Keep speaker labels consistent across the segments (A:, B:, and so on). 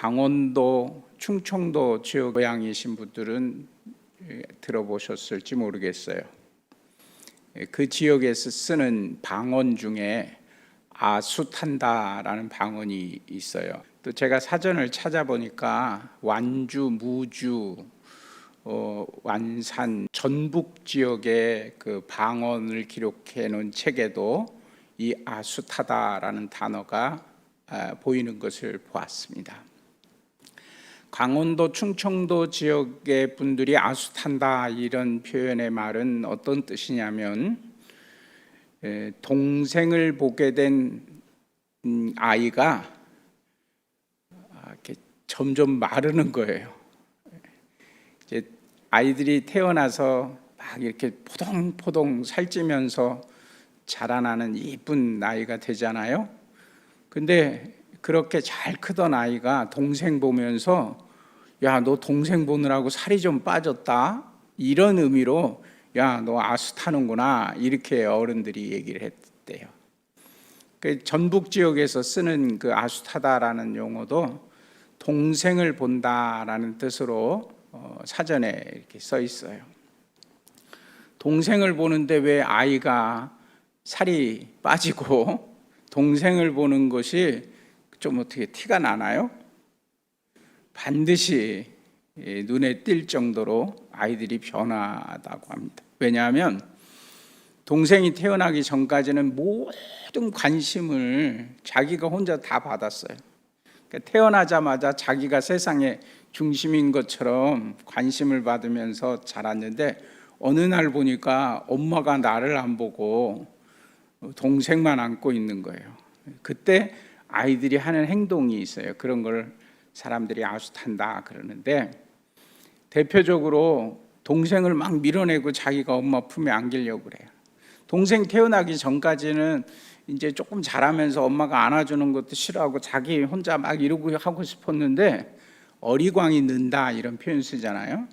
A: 강원도, 충청도 지역 고향이신 분들은 예, 들어보셨을지 모르겠어요. 예, 그 지역에서 쓰는 방언 중에 아수탄다라는 방언이 있어요. 또 제가 사전을 찾아보니까 완주, 무주, 어, 완산, 전북 지역의 그 방언을 기록해 놓은 책에도 이 아수타다라는 단어가 아, 보이는 것을 보았습니다. 강원도, 충청도 지역의 분들이 아수 탄다 이런 표현의 말은 어떤 뜻이냐면 에, 동생을 보게 된 음, 아이가 아, 이렇게 점점 마르는 거예요. 이제 아이들이 태어나서 막 이렇게 포동포동 살찌면서 자라나는 이쁜 나이가 되잖아요. 근데 그렇게 잘 크던 아이가 동생 보면서 야, 너 동생 보느라고 살이 좀 빠졌다. 이런 의미로 야, 너 아수 타는구나. 이렇게 어른들이 얘기를 했대요. 그 전북 지역에서 쓰는 그 아수 타다라는 용어도 동생을 본다라는 뜻으로 어, 사전에 이렇게 써 있어요. 동생을 보는데 왜 아이가 살이 빠지고 동생을 보는 것이 좀 어떻게 티가 나나요? 반드시 예, 눈에 띌 정도로 아이들이 변하다고 합니다. 왜냐하면 동생이 태어나기 전까지는 모든 관심을 자기가 혼자 다 받았어요. 그러니까 태어나자마자 자기가 세상의 중심인 것처럼 관심을 받으면서 자랐는데 어느 날 보니까 엄마가 나를 안 보고 동생만 안고 있는 거예요. 그때 아이들이 하는 행동이 있어요. 그런 걸 사람들이 아수탄다 그러는데 대표적으로 동생을 막 밀어내고 자기가 엄마 품에 안기려고 그래요. 동생 태어나기 전까지는 이제 조금 자라면서 엄마가 안아주는 것도 싫어하고 자기 혼자 막 이러고 하고 싶었는데 어리광이 는다 이런 표현 쓰잖아요.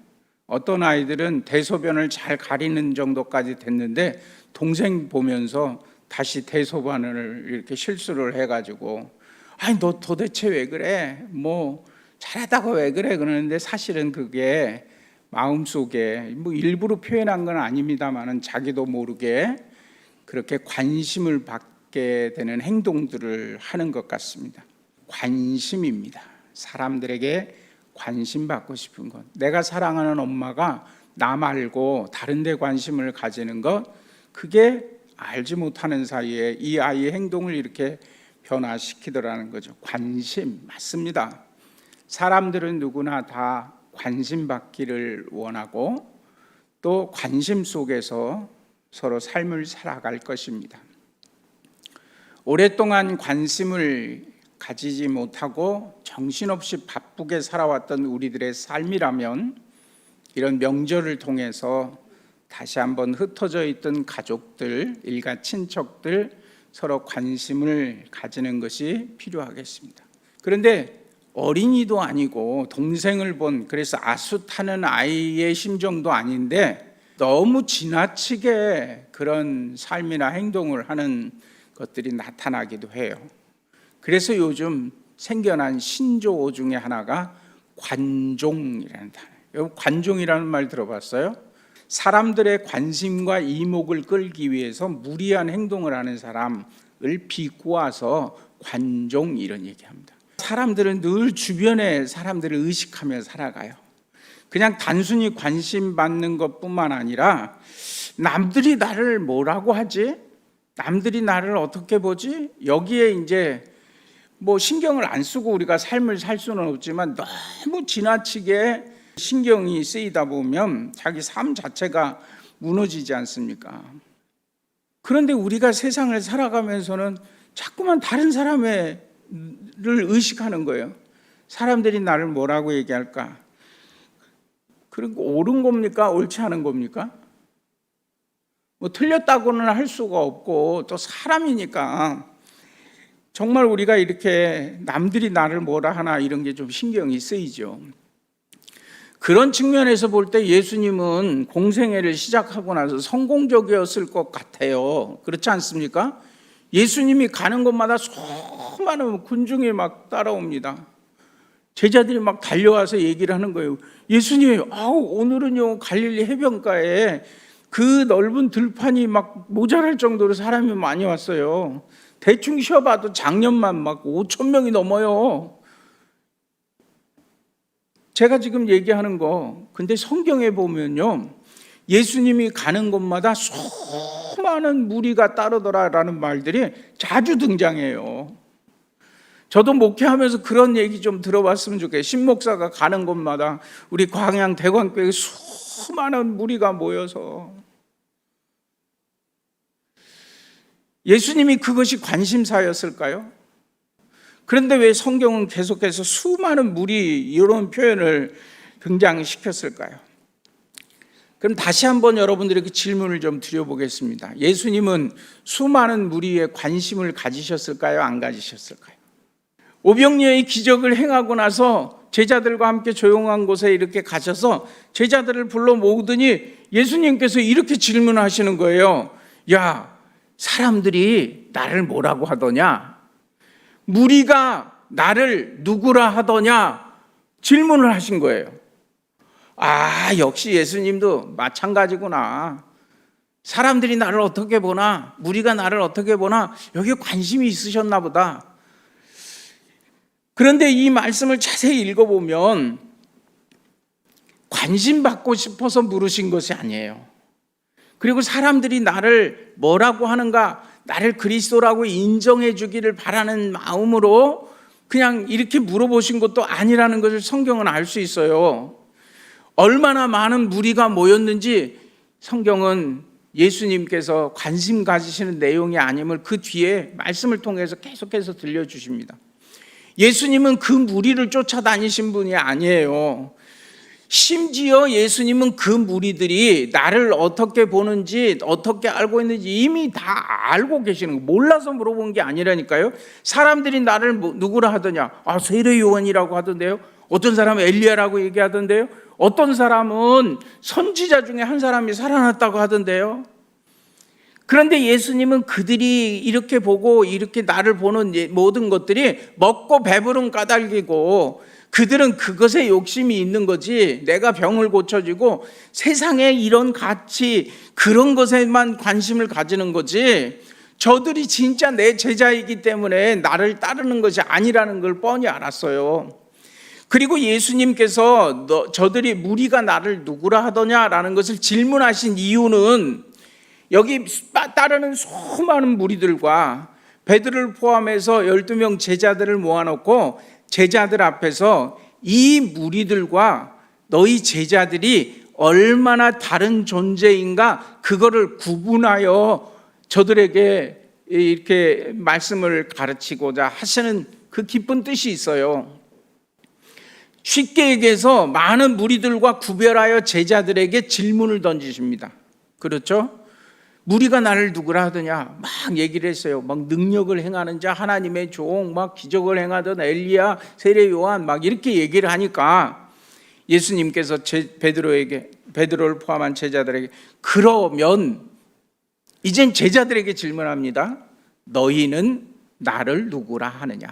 A: 어떤 아이들은 대소변을 잘 가리는 정도까지 됐는데 동생 보면서 다시 대소변을 이렇게 실수를 해가지고 아니 너 도대체 왜 그래? 뭐 잘하다가 왜 그래? 그러는데 사실은 그게 마음속에 뭐 일부러 표현한 건 아닙니다만은 자기도 모르게 그렇게 관심을 받게 되는 행동들을 하는 것 같습니다. 관심입니다. 사람들에게 관심 받고 싶은 것. 내가 사랑하는 엄마가 나 말고 다른 데 관심을 가지는 것 그게 알지 못하는 사이에 이 아이의 행동을 이렇게 변화시키더라는 거죠. 관심 맞습니다. 사람들은 누구나 다 관심 받기를 원하고 또 관심 속에서 서로 삶을 살아갈 것입니다. 오랫동안 관심을 가지지 못하고 정신없이 바쁘게 살아왔던 우리들의 삶이라면 이런 명절을 통해서 다시 한번 흩어져 있던 가족들, 일가 친척들 서로 관심을 가지는 것이 필요하겠습니다. 그런데 어린이도 아니고 동생을 본 그래서 아수 타는 아이의 심정도 아닌데 너무 지나치게 그런 삶이나 행동을 하는 것들이 나타나기도 해요. 그래서 요즘 생겨난 신조어 중에 하나가 관종이라는 단어. 관종이라는 말 들어봤어요? 사람들의 관심과 이목을 끌기 위해서 무리한 행동을 하는 사람을 비꼬아서 관종 이런 얘기합니다. 사람들은 늘 주변의 사람들을 의식하며 살아가요. 그냥 단순히 관심 받는 것뿐만 아니라 남들이 나를 뭐라고 하지? 남들이 나를 어떻게 보지? 여기에 이제 뭐 신경을 안 쓰고 우리가 삶을 살 수는 없지만 너무 지나치게 신경이 쓰이다 보면 자기 삶 자체가 무너지지 않습니까? 그런데 우리가 세상을 살아가면서는 자꾸만 다른 사람을 의식하는 거예요. 사람들이 나를 뭐라고 얘기할까? 그리고 옳은 겁니까? 옳지 않은 겁니까? 뭐 틀렸다고는 할 수가 없고 또 사람이니까 정말 우리가 이렇게 남들이 나를 뭐라 하나 이런 게 좀 신경이 쓰이죠. 그런 측면에서 볼 때 예수님은 공생애를 시작하고 나서 성공적이었을 것 같아요. 그렇지 않습니까? 예수님이 가는 곳마다 수많은 군중이 막 따라옵니다. 제자들이 막 달려와서 얘기를 하는 거예요. 예수님, 아우 오늘은요 갈릴리 해변가에 그 넓은 들판이 막 모자랄 정도로 사람이 많이 왔어요. 대충 쉬어봐도 작년만 막 5천 명이 넘어요. 제가 지금 얘기하는 거, 근데 성경에 보면요, 예수님이 가는 곳마다 수많은 무리가 따르더라라는 말들이 자주 등장해요. 저도 목회하면서 그런 얘기 좀 들어봤으면 좋겠어요. 신목사가 가는 곳마다 우리 광양 대광교회 수많은 무리가 모여서 예수님이 그것이 관심사였을까요? 그런데 왜 성경은 계속해서 수많은 무리 이런 표현을 등장시켰을까요? 그럼 다시 한번 여러분들에게 질문을 좀 드려보겠습니다. 예수님은 수많은 무리에 관심을 가지셨을까요? 안 가지셨을까요? 오병리의 기적을 행하고 나서 제자들과 함께 조용한 곳에 이렇게 가셔서 제자들을 불러 모으더니 예수님께서 이렇게 질문하시는 거예요. 야, 사람들이 나를 뭐라고 하더냐? 무리가 나를 누구라 하더냐? 질문을 하신 거예요. 아, 역시 예수님도 마찬가지구나. 사람들이 나를 어떻게 보나, 무리가 나를 어떻게 보나, 여기에 관심이 있으셨나 보다. 그런데 이 말씀을 자세히 읽어보면 관심 받고 싶어서 물으신 것이 아니에요. 그리고 사람들이 나를 뭐라고 하는가, 나를 그리스도라고 인정해 주기를 바라는 마음으로 그냥 이렇게 물어보신 것도 아니라는 것을 성경은 알 수 있어요. 얼마나 많은 무리가 모였는지 성경은 예수님께서 관심 가지시는 내용이 아님을 그 뒤에 말씀을 통해서 계속해서 들려주십니다. 예수님은 그 무리를 쫓아다니신 분이 아니에요. 심지어 예수님은 그 무리들이 나를 어떻게 보는지 어떻게 알고 있는지 이미 다 알고 계시는 거 몰라서 물어본 게 아니라니까요. 사람들이 나를 뭐- 누구라 하더냐? 아 세례 요한이라고 하던데요. 어떤 사람은 엘리야라고 얘기하던데요. 어떤 사람은 선지자 중에 한 사람이 살아났다고 하던데요. 그런데 예수님은 그들이 이렇게 보고 이렇게 나를 보는 예- 모든 것들이 먹고 배부른 까닭이고 그들은 그것에 욕심이 있는 거지 내가 병을 고쳐주고 세상에 이런 가치 그런 것에만 관심을 가지는 거지 저들이 진짜 내 제자이기 때문에 나를 따르는 것이 아니라는 걸 뻔히 알았어요. 그리고 예수님께서 너, 저들이 무리가 나를 누구라 하더냐라는 것을 질문하신 이유는 여기 따르는 수많은 무리들과 베드를 포함해서 12명 제자들을 모아놓고 제자들 앞에서 이 무리들과 너희 제자들이 얼마나 다른 존재인가 그거를 구분하여 저들에게 이렇게 말씀을 가르치고자 하시는 그 깊은 뜻이 있어요. 쉽게 얘기해서 많은 무리들과 구별하여 제자들에게 질문을 던지십니다. 그렇죠? 무리가 나를 누구라 하더냐 막 얘기를 했어요. 막 능력을 행하는 자 하나님의 종, 막 기적을 행하던 엘리야, 세례 요한 막 이렇게 얘기를 하니까 예수님께서 제, 베드로에게 베드로를 포함한 제자들에게 그러면 이젠 제자들에게 질문합니다. 너희는 나를 누구라 하느냐?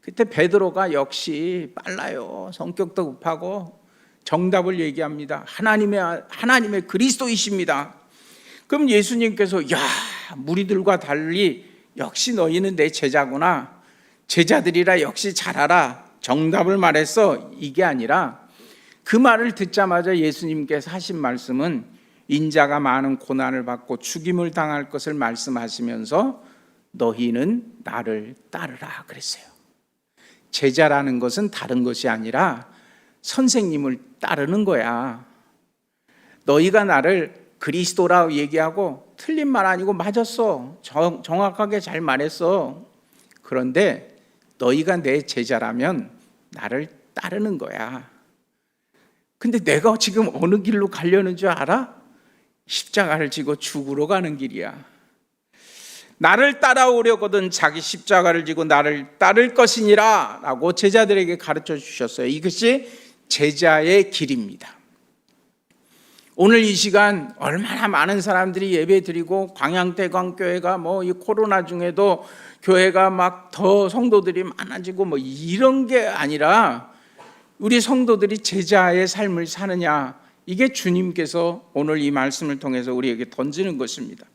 A: 그때 베드로가 역시 빨라요. 성격도 급하고 정답을 얘기합니다. 하나님의 하나님의 그리스도이십니다. 그럼 예수님께서 야 무리들과 달리 역시 너희는 내 제자구나 제자들이라 역시 잘 알아 정답을 말했어 이게 아니라 그 말을 듣자마자 예수님께서 하신 말씀은 인자가 많은 고난을 받고 죽임을 당할 것을 말씀하시면서 너희는 나를 따르라 그랬어요. 제자라는 것은 다른 것이 아니라 선생님을 따르는 거야. 너희가 나를 그리스도라 얘기하고 틀린 말 아니고 맞았어. 정, 정확하게 잘 말했어. 그런데 너희가 내 제자라면 나를 따르는 거야. 근데 내가 지금 어느 길로 가려는 줄 알아? 십자가를 지고 죽으러 가는 길이야. 나를 따라오려거든 자기 십자가를 지고 나를 따를 것이니라 라고 제자들에게 가르쳐 주셨어요. 이것이 제자의 길입니다. 오늘 이 시간 얼마나 많은 사람들이 예배 드리고 광양대광 교회가 뭐 이 코로나 중에도 교회가 막 더 성도들이 많아지고 뭐 이런 게 아니라 우리 성도들이 제자의 삶을 사느냐 이게 주님께서 오늘 이 말씀을 통해서 우리에게 던지는 것입니다.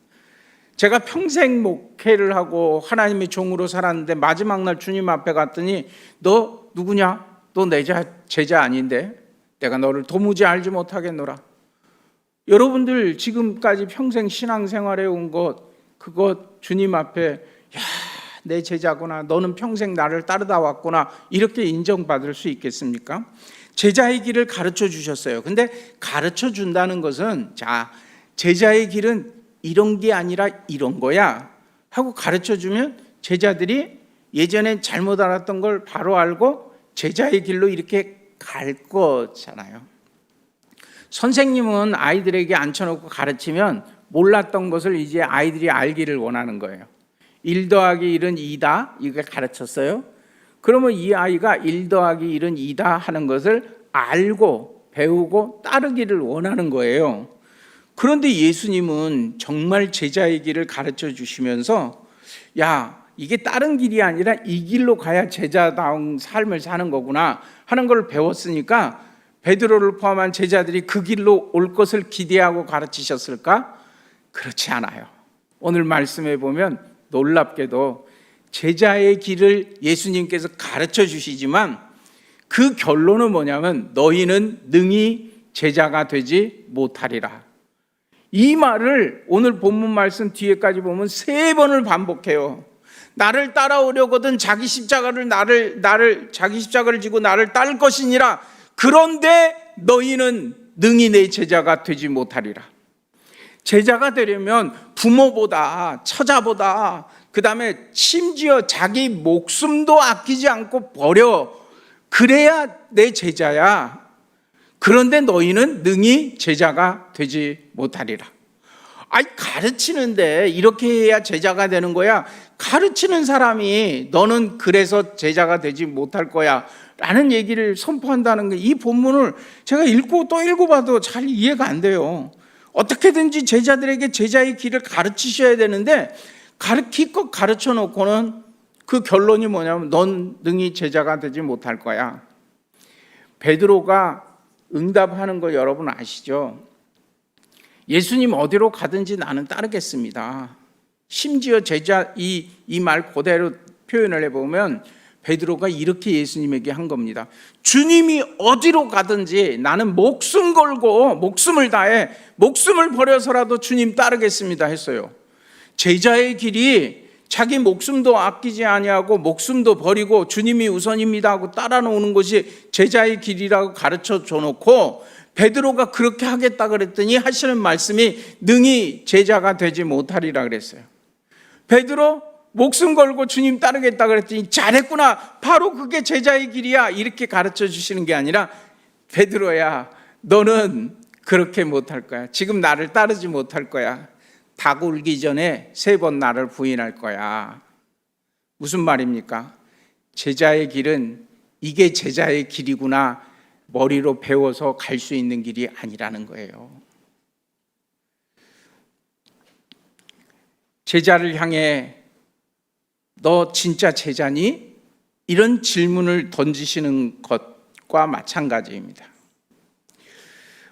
A: 제가 평생 목회를 하고 하나님의 종으로 살았는데 마지막 날 주님 앞에 갔더니 너 누구냐? 너 내 제자 아닌데 내가 너를 도무지 알지 못하겠노라. 여러분들 지금까지 평생 신앙생활해 온 것 그것 주님 앞에 야, 내 제자구나. 너는 평생 나를 따르다 왔구나. 이렇게 인정받을 수 있겠습니까? 제자의 길을 가르쳐 주셨어요. 근데 가르쳐 준다는 것은 자, 제자의 길은 이런 게 아니라 이런 거야. 하고 가르쳐 주면 제자들이 예전엔 잘못 알았던 걸 바로 알고 제자의 길로 이렇게 갈 거잖아요. 선생님은 아이들에게 앉혀놓고 가르치면 몰랐던 것을 이제 아이들이 알기를 원하는 거예요. 1 더하기 1은 2다. 이거 가르쳤어요. 그러면 이 아이가 1 더하기 1은 2다 하는 것을 알고 배우고 따르기를 원하는 거예요. 그런데 예수님은 정말 제자의 길을 가르쳐 주시면서 야, 이게 다른 길이 아니라 이 길로 가야 제자다운 삶을 사는 거구나 하는 걸 배웠으니까 베드로를 포함한 제자들이 그 길로 올 것을 기대하고 가르치셨을까? 그렇지 않아요. 오늘 말씀해 보면 놀랍게도 제자의 길을 예수님께서 가르쳐 주시지만 그 결론은 뭐냐면 너희는 능히 제자가 되지 못하리라. 이 말을 오늘 본문 말씀 뒤에까지 보면 세 번을 반복해요. 나를 따라오려거든 자기 십자가를 나를 나를 자기 십자가를 지고 나를 따를 것이니라. 그런데 너희는 능히 내 제자가 되지 못하리라. 제자가 되려면 부모보다 처자보다 그 다음에 심지어 자기 목숨도 아끼지 않고 버려 그래야 내 제자야. 그런데 너희는 능히 제자가 되지 못하리라. 아이 가르치는데 이렇게 해야 제자가 되는 거야. 가르치는 사람이 너는 그래서 제자가 되지 못할 거야. 라는 얘기를 선포한다는 게 이 본문을 제가 읽고 또 읽어봐도 잘 이해가 안 돼요. 어떻게든지 제자들에게 제자의 길을 가르치셔야 되는데 가르 기껏 가르쳐 놓고는 그 결론이 뭐냐면 넌 능히 제자가 되지 못할 거야. 베드로가 응답하는 거 여러분 아시죠? 예수님 어디로 가든지 나는 따르겠습니다. 심지어 제자 이 이 말 그대로 표현을 해보면 베드로가 이렇게 예수님에게 한 겁니다. 주님이 어디로 가든지 나는 목숨 걸고 목숨을 다해 목숨을 버려서라도 주님 따르겠습니다 했어요. 제자의 길이 자기 목숨도 아끼지 아니하고 목숨도 버리고 주님이 우선입니다 하고 따라 놓는 것이 제자의 길이라고 가르쳐 줘 놓고 베드로가 그렇게 하겠다 그랬더니 하시는 말씀이 능히 제자가 되지 못하리라 그랬어요. 베드로 목숨 걸고 주님 따르겠다 그랬더니 잘했구나. 바로 그게 제자의 길이야. 이렇게 가르쳐 주시는 게 아니라 베드로야, 너는 그렇게 못할 거야. 지금 나를 따르지 못할 거야. 닭 울기 전에 세 번 나를 부인할 거야. 무슨 말입니까? 제자의 길은 이게 제자의 길이구나. 머리로 배워서 갈 수 있는 길이 아니라는 거예요. 제자를 향해 너 진짜 제자니? 이런 질문을 던지시는 것과 마찬가지입니다.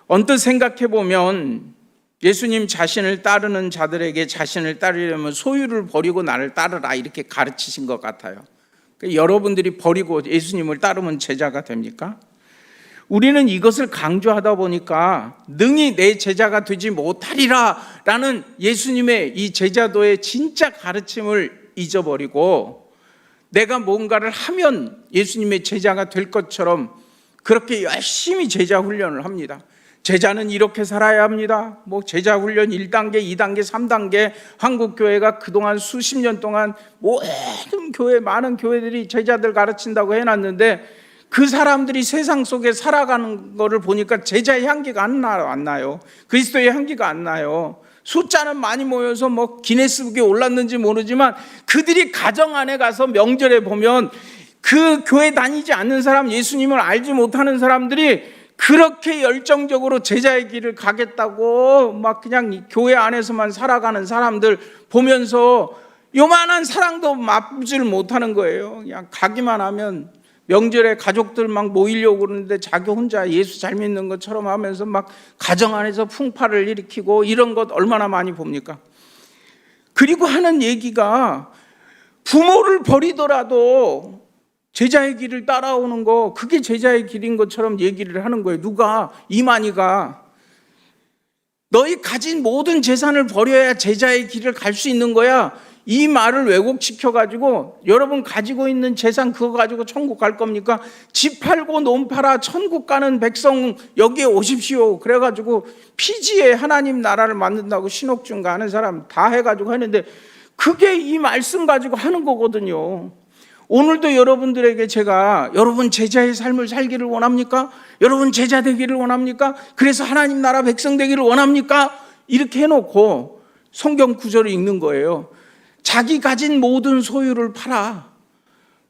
A: 언뜻 생각해 보면 예수님 자신을 따르는 자들에게 자신을 따르려면 소유를 버리고 나를 따르라 이렇게 가르치신 것 같아요. 그러니까 여러분들이 버리고 예수님을 따르면 제자가 됩니까? 우리는 이것을 강조하다 보니까 능히 내 제자가 되지 못하리라 라는 예수님의 이 제자도의 진짜 가르침을 잊어버리고 내가 뭔가를 하면 예수님의 제자가 될 것처럼 그렇게 열심히 제자 훈련을 합니다. 제자는 이렇게 살아야 합니다. 뭐 제자 훈련 1단계, 2단계, 3단계 한국 교회가 그동안 수십 년 동안 모든 교회 많은 교회들이 제자들 가르친다고 해 놨는데 그 사람들이 세상 속에 살아가는 거를 보니까 제자의 향기가 안 나요. 그리스도의 향기가 안 나요. 숫자는 많이 모여서 뭐 기네스북에 올랐는지 모르지만 그들이 가정 안에 가서 명절에 보면 그 교회 다니지 않는 사람, 예수님을 알지 못하는 사람들이 그렇게 열정적으로 제자의 길을 가겠다고 막 그냥 교회 안에서만 살아가는 사람들 보면서 요만한 사랑도 맛보질 못하는 거예요. 그냥 가기만 하면 명절에 가족들 막 모이려고 그러는데 자기 혼자 예수 잘 믿는 것처럼 하면서 막 가정 안에서 풍파를 일으키고 이런 것 얼마나 많이 봅니까? 그리고 하는 얘기가 부모를 버리더라도 제자의 길을 따라오는 거 그게 제자의 길인 것처럼 얘기를 하는 거예요. 누가 이만희가 너희 가진 모든 재산을 버려야 제자의 길을 갈 수 있는 거야. 이 말을 왜곡시켜 가지고 여러분 가지고 있는 재산 그거 가지고 천국 갈 겁니까? 집 팔고 논 팔아 천국 가는 백성 여기에 오십시오. 그래 가지고 피지에 하나님 나라를 만든다고 신옥준 가는 사람 다해 가지고 하는데 그게 이 말씀 가지고 하는 거거든요. 오늘도 여러분들에게 제가 여러분 제자의 삶을 살기를 원합니까? 여러분 제자 되기를 원합니까? 그래서 하나님 나라 백성 되기를 원합니까? 이렇게 해놓고 성경 구절을 읽는 거예요. 자기 가진 모든 소유를 팔아.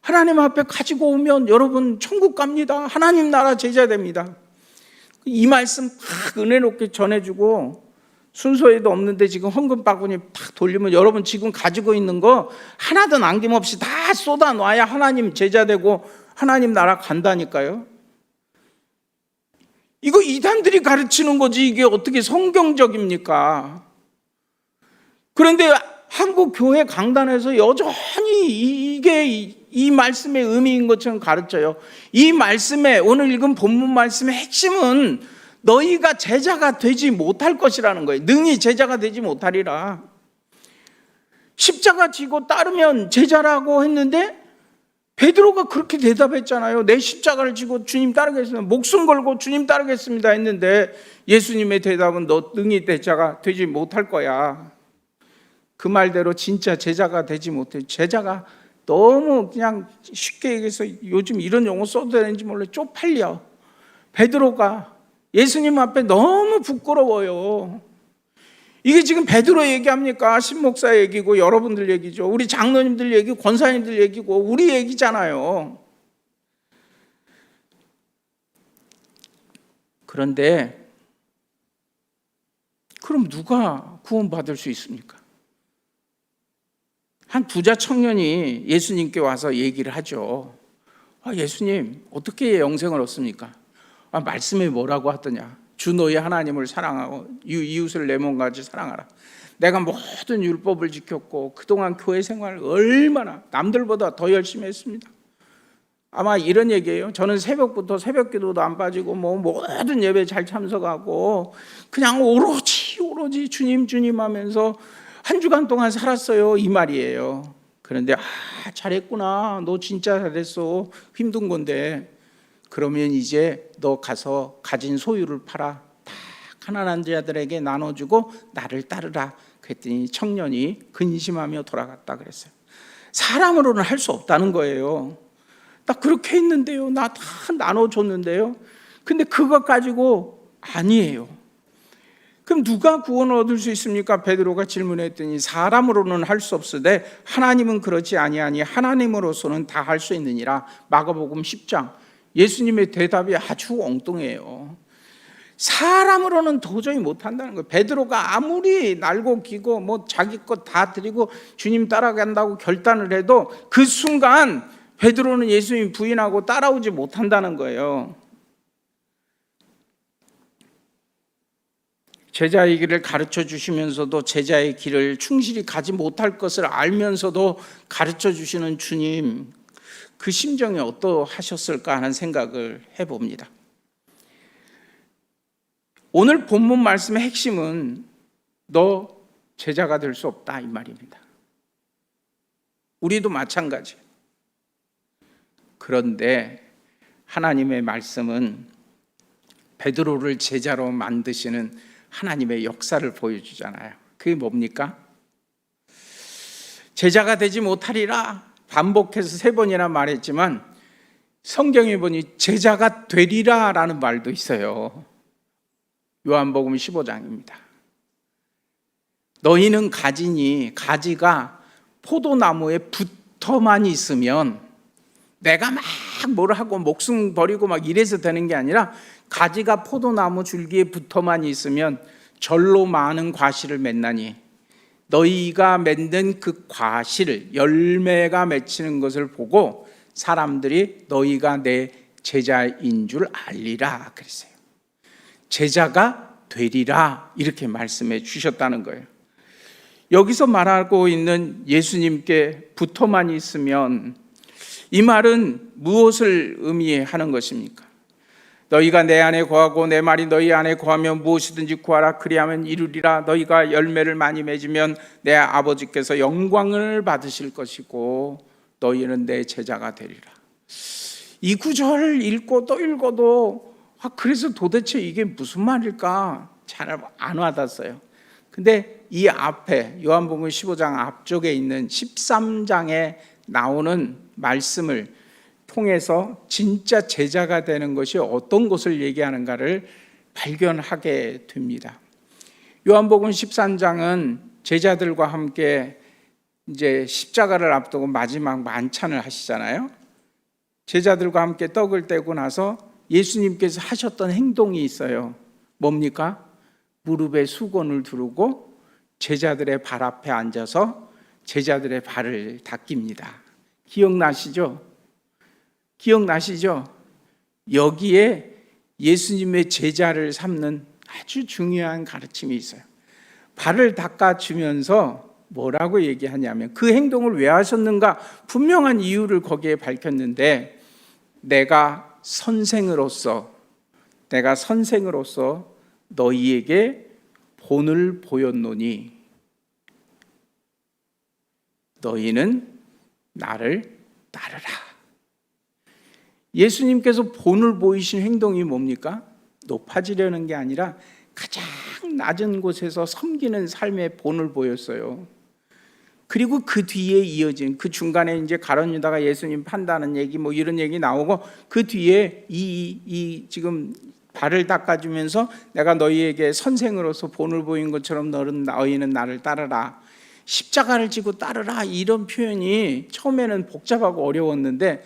A: 하나님 앞에 가지고 오면 여러분 천국 갑니다. 하나님 나라 제자 됩니다. 이 말씀 막 은혜롭게 전해주고 순서에도 없는데 지금 헌금 바구니 팍 돌리면 여러분 지금 가지고 있는 거 하나도 남김없이 다 쏟아 놔야 하나님 제자 되고 하나님 나라 간다니까요. 이거 이단들이 가르치는 거지 이게 어떻게 성경적입니까? 그런데 한국 교회 강단에서 여전히 이게 이, 이 말씀의 의미인 것처럼 가르쳐요. 이 말씀에 오늘 읽은 본문 말씀의 핵심은 너희가 제자가 되지 못할 것이라는 거예요. 능히 제자가 되지 못하리라. 십자가 지고 따르면 제자라고 했는데 베드로가 그렇게 대답했잖아요. 내 십자가를 지고 주님 따르겠습니다. 목숨 걸고 주님 따르겠습니다 했는데 예수님의 대답은 너 능히 제자가 되지 못할 거야. 그 말대로 진짜 제자가 되지 못해. 제자가 너무 그냥 쉽게 얘기해서 요즘 이런 용어 써도 되는지 몰라 쪽팔려. 베드로가 예수님 앞에 너무 부끄러워요. 이게 지금 베드로 얘기합니까? 신목사 얘기고 여러분들 얘기죠. 우리 장로님들 얘기, 권사님들 얘기고 우리 얘기잖아요. 그런데 그럼 누가 구원받을 수 있습니까? 한 부자 청년이 예수님께 와서 얘기를 하죠. 아, 예수님, 어떻게 영생을 얻습니까? 아, 말씀에 뭐라고 하더냐? 주 너희 하나님을 사랑하고 이웃을 내 몸같이 사랑하라. 내가 모든 율법을 지켰고 그동안 교회 생활을 얼마나 남들보다 더 열심히 했습니다. 아마 이런 얘기예요. 저는 새벽부터 새벽 기도도 안 빠지고 뭐 모든 예배 잘 참석하고 그냥 오로지 오로지 주님 주님 하면서 한 주간 동안 살았어요. 이 말이에요. 그런데 아 잘했구나. 너 진짜 잘했어. 힘든 건데 그러면 이제 너 가서 가진 소유를 팔아 다 가난한 자들에게 나눠주고 나를 따르라. 그랬더니 청년이 근심하며 돌아갔다 그랬어요. 사람으로는 할 수 없다는 거예요. 나 그렇게 했는데요. 나 다 나눠줬는데요. 근데 그것 가지고 아니에요. 그럼 누가 구원을 얻을 수 있습니까? 베드로가 질문했더니 사람으로는 할 수 없으되 하나님은 그렇지 아니하니 하나님으로서는 다 할 수 있느니라. 마가복음 10장. 예수님의 대답이 아주 엉뚱해요. 사람으로는 도저히 못 한다는 거예요. 베드로가 아무리 날고 기고 뭐 자기 것 다 드리고 주님 따라간다고 결단을 해도 그 순간 베드로는 예수님 부인하고 따라오지 못한다는 거예요. 제자의 길을 가르쳐 주시면서도 제자의 길을 충실히 가지 못할 것을 알면서도 가르쳐 주시는 주님 그 심정이 어떠하셨을까 하는 생각을 해봅니다. 오늘 본문 말씀의 핵심은 너 제자가 될 수 없다 이 말입니다. 우리도 마찬가지. 그런데 하나님의 말씀은 베드로를 제자로 만드시는 하나님의 역사를 보여주잖아요. 그게 뭡니까? 제자가 되지 못하리라 반복해서 세 번이나 말했지만 성경에 보니 제자가 되리라라는 말도 있어요. 요한복음 15장입니다. 너희는 가지니 가지가 포도나무에 붙어만 있으면 내가 막 뭘 하고 목숨 버리고 막 이래서 되는 게 아니라 가지가 포도나무 줄기에 붙어만 있으면 절로 많은 과실을 맺나니 너희가 맺는 그 과실, 열매가 맺히는 것을 보고 사람들이 너희가 내 제자인 줄 알리라 그랬어요. 제자가 되리라 이렇게 말씀해 주셨다는 거예요. 여기서 말하고 있는 예수님께 붙어만 있으면 이 말은 무엇을 의미하는 것입니까? 너희가 내 안에 거하고 내 말이 너희 안에 거하면 무엇이든지 구하라 그리하면 이루리라 너희가 열매를 많이 맺으면 내 아버지께서 영광을 받으실 것이고 너희는 내 제자가 되리라. 이 구절을 읽고 또 읽어도 아 그래서 도대체 이게 무슨 말일까 잘 안 와닿았어요. 근데 이 앞에 요한복음 15장 앞쪽에 있는 13장에 나오는 말씀을 통해서 진짜 제자가 되는 것이 어떤 것을 얘기하는가를 발견하게 됩니다. 요한복음 13장은 제자들과 함께 이제 십자가를 앞두고 마지막 만찬을 하시잖아요. 제자들과 함께 떡을 떼고 나서 예수님께서 하셨던 행동이 있어요. 뭡니까? 무릎에 수건을 두르고 제자들의 발 앞에 앉아서 제자들의 발을 닦입니다. 기억나시죠? 기억나시죠? 여기에 예수님의 제자를 삼는 아주 중요한 가르침이 있어요. 발을 닦아주면서 뭐라고 얘기하냐면 그 행동을 왜 하셨는가 분명한 이유를 거기에 밝혔는데 내가 선생으로서 내가 선생으로서 너희에게 본을 보였노니 너희는 나를 따르라. 예수님께서 본을 보이신 행동이 뭡니까? 높아지려는 게 아니라 가장 낮은 곳에서 섬기는 삶의 본을 보였어요. 그리고 그 뒤에 이어진 그 중간에 이제 가론 유다가 예수님 판다는 얘기 뭐 이런 얘기 나오고 그 뒤에 이, 이 지금 발을 닦아주면서 내가 너희에게 선생으로서 본을 보인 것처럼 너는 너희는 나를 따르라. 십자가를 지고 따르라 이런 표현이 처음에는 복잡하고 어려웠는데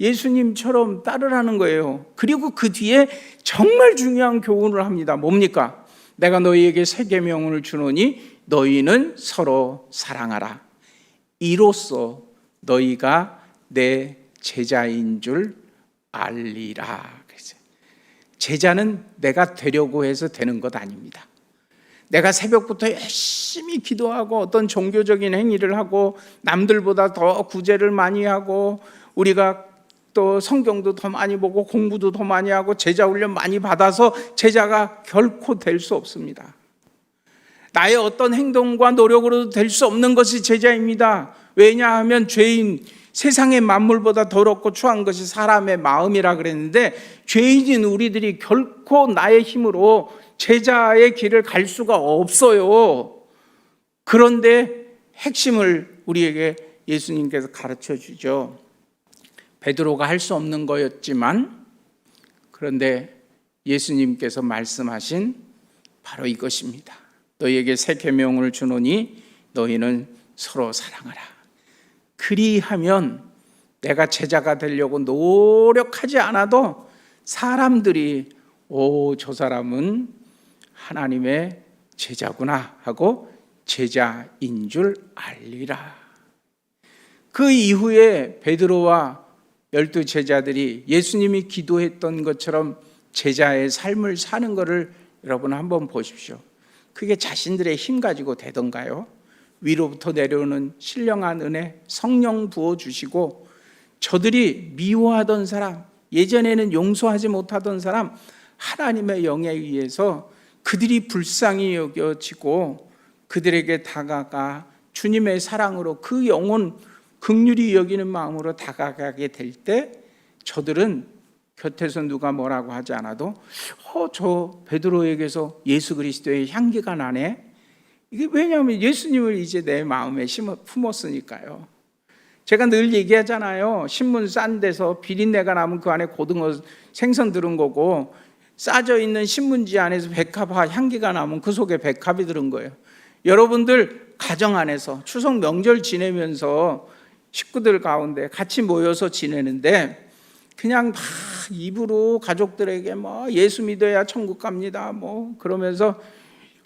A: 예수님처럼 따르라는 거예요. 그리고 그 뒤에 정말 중요한 교훈을 합니다. 뭡니까? 내가 너희에게 새 계명을 주노니 너희는 서로 사랑하라. 이로써 너희가 내 제자인 줄 알리라. 제자는 내가 되려고 해서 되는 것 아닙니다. 내가 새벽부터 열심히 기도하고 어떤 종교적인 행위를 하고 남들보다 더 구제를 많이 하고 우리가 또 성경도 더 많이 보고 공부도 더 많이 하고 제자 훈련 많이 받아서 제자가 결코 될 수 없습니다. 나의 어떤 행동과 노력으로도 될 수 없는 것이 제자입니다. 왜냐하면 죄인 세상의 만물보다 더럽고 추한 것이 사람의 마음이라 그랬는데 죄인인 우리들이 결코 나의 힘으로 제자의 길을 갈 수가 없어요. 그런데 핵심을 우리에게 예수님께서 가르쳐 주죠. 베드로가 할 수 없는 거였지만 그런데 예수님께서 말씀하신 바로 이것입니다. 너희에게 새 계명을 주노니 너희는 서로 사랑하라. 그리하면 내가 제자가 되려고 노력하지 않아도 사람들이 오, 저 사람은 하나님의 제자구나 하고 제자인 줄 알리라. 그 이후에 베드로와 열두 제자들이 예수님이 기도했던 것처럼 제자의 삶을 사는 것을 여러분 한번 보십시오. 그게 자신들의 힘 가지고 되던가요? 위로부터 내려오는 신령한 은혜, 성령 부어 주시고 저들이 미워하던 사람, 예전에는 용서하지 못하던 사람 하나님의 영에 의해서 그들이 불쌍히 여겨지고 그들에게 다가가 주님의 사랑으로 그 영혼 극률이 여기는 마음으로 다가가게 될 때 저들은 곁에서 누가 뭐라고 하지 않아도 어, 저 베드로에게서 예수 그리스도의 향기가 나네. 이게 왜냐하면 예수님을 이제 내 마음에 심어 품었으니까요. 제가 늘 얘기하잖아요. 신문 싼 데서 비린내가 나면 그 안에 고등어 생선 들은 거고 싸져 있는 신문지 안에서 백합 향기가 나면 그 속에 백합이 들은 거예요. 여러분들 가정 안에서 추석 명절 지내면서 식구들 가운데 같이 모여서 지내는데 그냥 막 입으로 가족들에게 뭐 예수 믿어야 천국 갑니다. 뭐 그러면서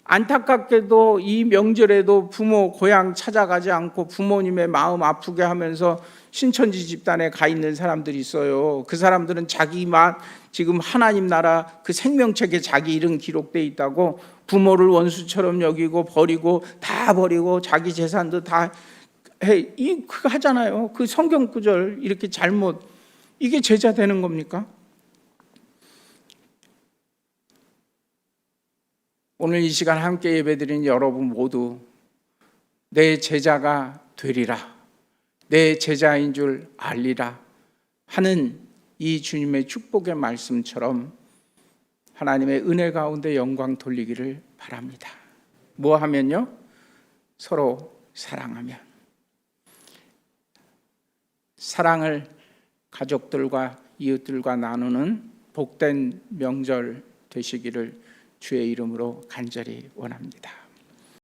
A: 안타깝게도 이 명절에도 부모 고향 찾아가지 않고 부모님의 마음 아프게 하면서 신천지 집단에 가 있는 사람들이 있어요. 그 사람들은 자기만 지금 하나님 나라 그 생명책에 자기 이름 기록돼 있다고 부모를 원수처럼 여기고 버리고 다 버리고 자기 재산도 다 해. 이 그거 하잖아요. 그 성경 구절 이렇게 잘못 이게 제자 되는 겁니까? 오늘 이 시간 함께 예배드린 여러분 모두 내 제자가 되리라. 내 제자인 줄 알리라 하는 이 주님의 축복의 말씀처럼 하나님의 은혜 가운데 영광 돌리기를 바랍니다. 뭐 하면요? 서로 사랑하면. 사랑을 가족들과 이웃들과 나누는 복된 명절 되시기를 주의 이름으로 간절히 원합니다.